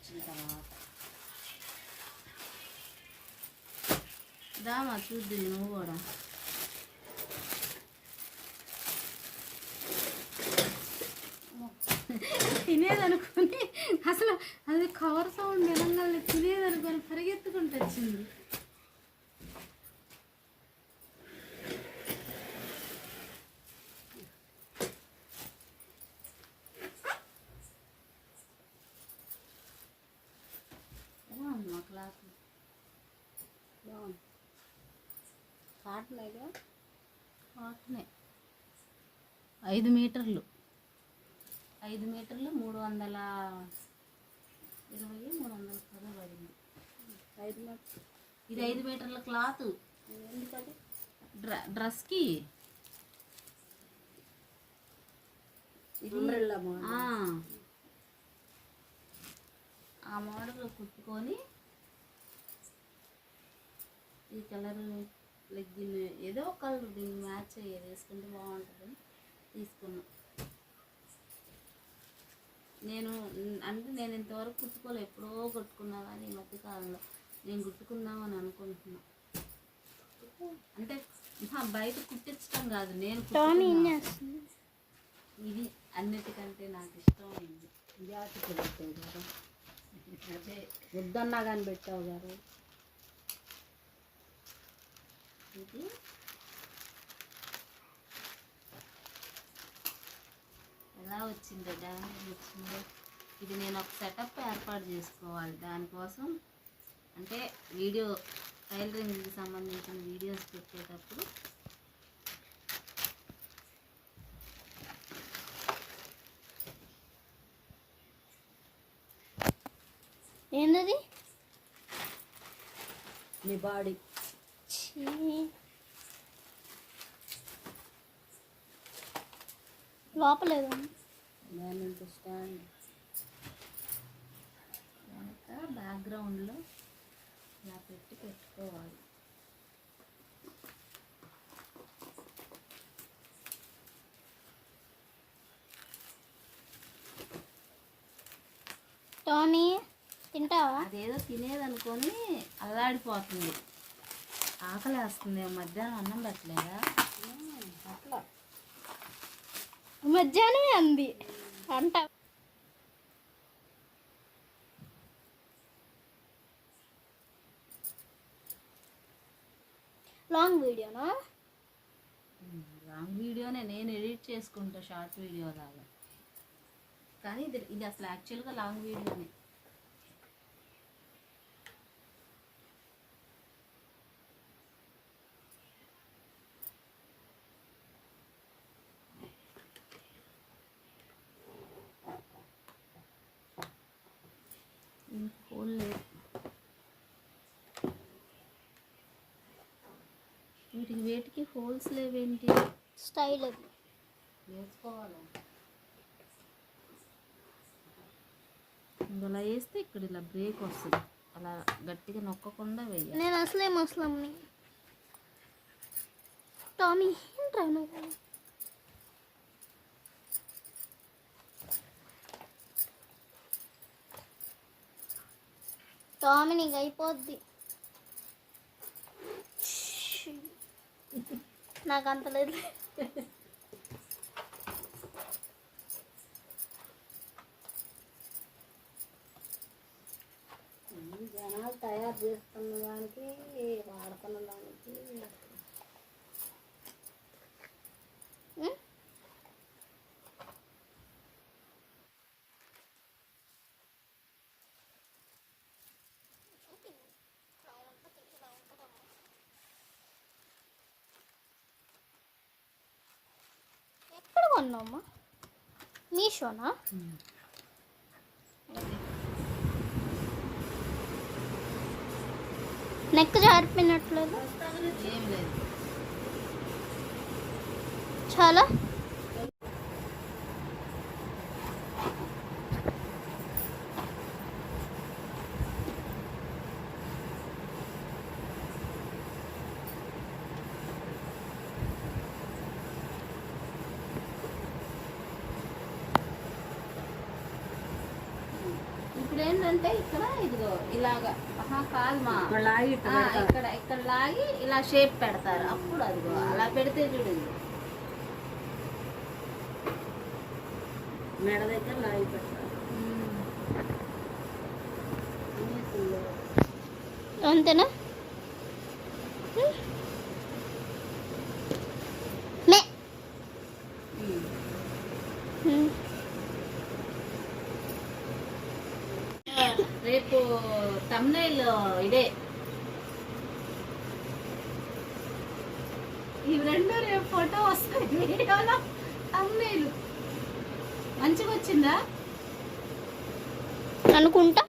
వచ్చిన తర్వాత దామా చూద్దు నువ్వు కూడా. తినేదనుకొని అసలు అది కవర్ సౌండ్ వినంగానే తినేదనుకొని పరిగెత్తుకుంటూ వచ్చింది. బాగుంది. కాటన్ అయితే కాటనే. ఐదు మీటర్లు. ఐదు మీటర్లు మూడు వందల ఇరవై మూడు వందల పది పడింది. ఐదు మీటర్. ఇది ఐదు మీటర్ల క్లాత్. ఎందుకది? డ్ర డ్రెస్కి. ఆ. మోడల్ కుట్టుకొని ఈ కలర్ లెగ్గిన్ ఏదో కలర్ దీన్ని మ్యాచ్ అయ్యేది వేసుకుంటే బాగుంటుంది తీసుకున్నా. నేను అంటే నేను ఇంతవరకు కుట్టుకోలే. ఎప్పుడో కుట్టుకున్నా కానీ ఈ మధ్య కాలంలో నేను కుట్టుకుందామని అనుకుంటున్నా. అంటే బయట కుట్టించడం కాదు. నేను. ఇది అన్నిటికంటే నాకు ఇష్టమైంది గారు అదే వద్దన్నా కానీ పెట్టావు గారు ఇది. ఎలా వచ్చిందో డ్యామేజ్ వచ్చిందో. ఇది నేను ఒక సెటప్ ఏర్పాటు చేసుకోవాలి. దానికోసం అంటే వీడియో టైలరింగ్కి సంబంధించిన వీడియోస్ పెట్టేటప్పుడు ఏంటది నీ బాడీ. లోపలేదు నుంచి స్టాండ్ వెనక బ్యాక్గ్రౌండ్లో ఇలా పెట్టి పెట్టుకోవాలి. టోనీ తింటావా? అదేదో తినేదనుకొని అల్లాడిపోతుంది. ఆకలి వేస్తుంది మధ్యాహ్నం అన్నం పెట్టలేదా? అట్లా మధ్యాహ్నమే అంది. అంట లాంగ్ వీడియోనా లాంగ్ వీడియోనే నేను ఎడిట్ చేసుకుంటా షార్ట్ వీడియో లాగా కానీ ఇది ఇది అసలు యాక్చువల్గా లాంగ్ వీడియోనే వీటికి వేటికి హోల్స్ లేవేంటి? స్టైల్ అది. వేసుకోవాలి? వేస్తే ఇక్కడ ఇలా బ్రేక్ వస్తుంది. అలా గట్టిగా నొక్కకుండా వెయ్యాలి నేను అసలే ముసలంని. టామీ ఏంట్రా నువ్వు? టామీ నీకు అయిపోద్ది. నాకు అంత లేదు జనాలు తయారు చేస్తున్న దానికి వాడుతున్న దానికి కొన్నామ్మా మీషోనా? నెక్ జారిపోయినట్లేదు? చాలా ఇప్పుడు ఏంటి వచ్చిందంటే ఇక్కడ ఇదిగో ఇలాగా కాదు మా. ఇక్కడ ఇక్కడ లాగి ఇలా షేప్ పెడతారు. అప్పుడు అదిగో అలా పెడితే చూడండి మెడ దగ్గర లాగి పెడతారు. అంతేనా ఉమ్. మే ఉమ్. రేపు తమ్నైల్ ఇదే. ఇవి రెండు రేపు ఫోటో వస్తాయి. వీడియోలో తమ్నైల్ మంచిగా వచ్చిందా? అనుకుంటా.